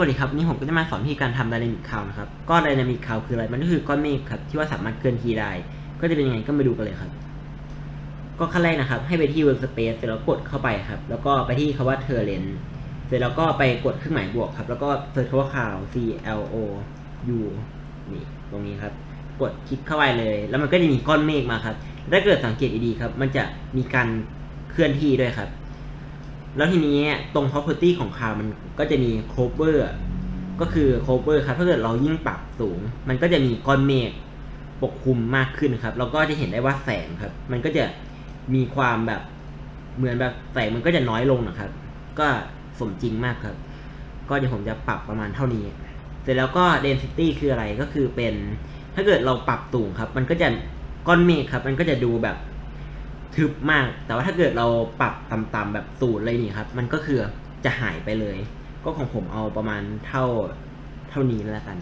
วัสดีครับวันนี่ผมก็จะมาสอนวิธีการทำ Dynamic Cloud นะครับ ก็ Dynamic Cloud คืออะไร มันก็คือก้อนเมฆครับ ที่ว่าสามารถเคลื่อนที่ได้ ก็จะเป็นยังไงก็มาดูกันเลยครับ ก็ขั้นแรกนะครับ ให้ไปที่ Workspace เสร็จแล้วกดเข้าไปครับ แล้วก็ไปที่คำว่า Terrain เสร็จแล้วก็ไปกดเครื่องหมายบวกครับ แล้วก็เซิร์ชคำว่า Cloud C L O U นี่ตรงนี้ครับ กดคลิกเข้าไปเลย แล้วมันก็จะมีก้อนเมฆมาครับ ถ้าเกิดสังเกตดีๆครับ มันจะมีการเคลื่อนที่ด้วยครับ แล้วทีนี้ตรง property ของคาวมันก็จะมี cover ก็คือ cover ครับ ถ้าเกิดเรายิ่งปรับสูง มันก็จะมีก้อนเมฆปกคลุมมากขึ้นครับแล้วก็จะเห็นได้ว่าแสงครับ มันก็จะมีความแบบเหมือนแบบแสงมันก็จะน้อยลงนะครับ ก็สมจริงมากครับ ก็เดี๋ยวผมจะปรับประมาณเท่านี้ เสร็จแล้วก็ density คืออะไรก็คือเป็น ถ้าเกิดเราปรับสูงครับ มันก็จะก้อนเมฆครับ มันก็จะดูแบบ ทึบมาก แต่ว่าถ้าเกิดเราปรับต่ำๆแบบศูนย์เลยนี่ครับ มันก็คือจะหายไปเลย ก็ของผมเอาประมาณเท่าเท่านี้แล้วกัน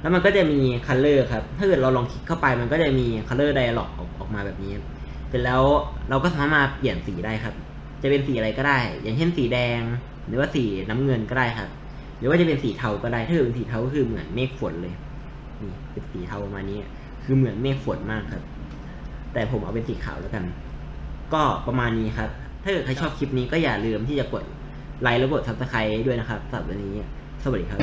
แล้วมันก็จะมีคัลเลอร์ครับ ถ้าเกิดเราลองคลิกเข้าไปมันก็จะมีคัลเลอร์ไดอะล็อกออกมาแบบนี้ เสร็จแล้วเราก็สามารถมาเปลี่ยนสีได้ครับ จะเป็นสีอะไรก็ได้ อย่างเช่นสีแดง หรือว่าสีน้ำเงินก็ได้ครับ หรือว่าจะเป็นสีเทาก็ได้ ถ้าเกิดเป็นสีเทาก็คือเหมือนเมฆฝนเลย นี่เป็นสีเทาประมาณนี้ คือเหมือนเมฆฝนมากครับ แต่ผมเอาเป็นสีขาวแล้วกัน ก็ประมาณนี้ครับ ถ้าเกิดใครชอบคลิปนี้ก็อย่าลืมที่จะกดไลค์และกด subscribe ด้วยนะครับสำหรับวันนี้ สวัสดีครับ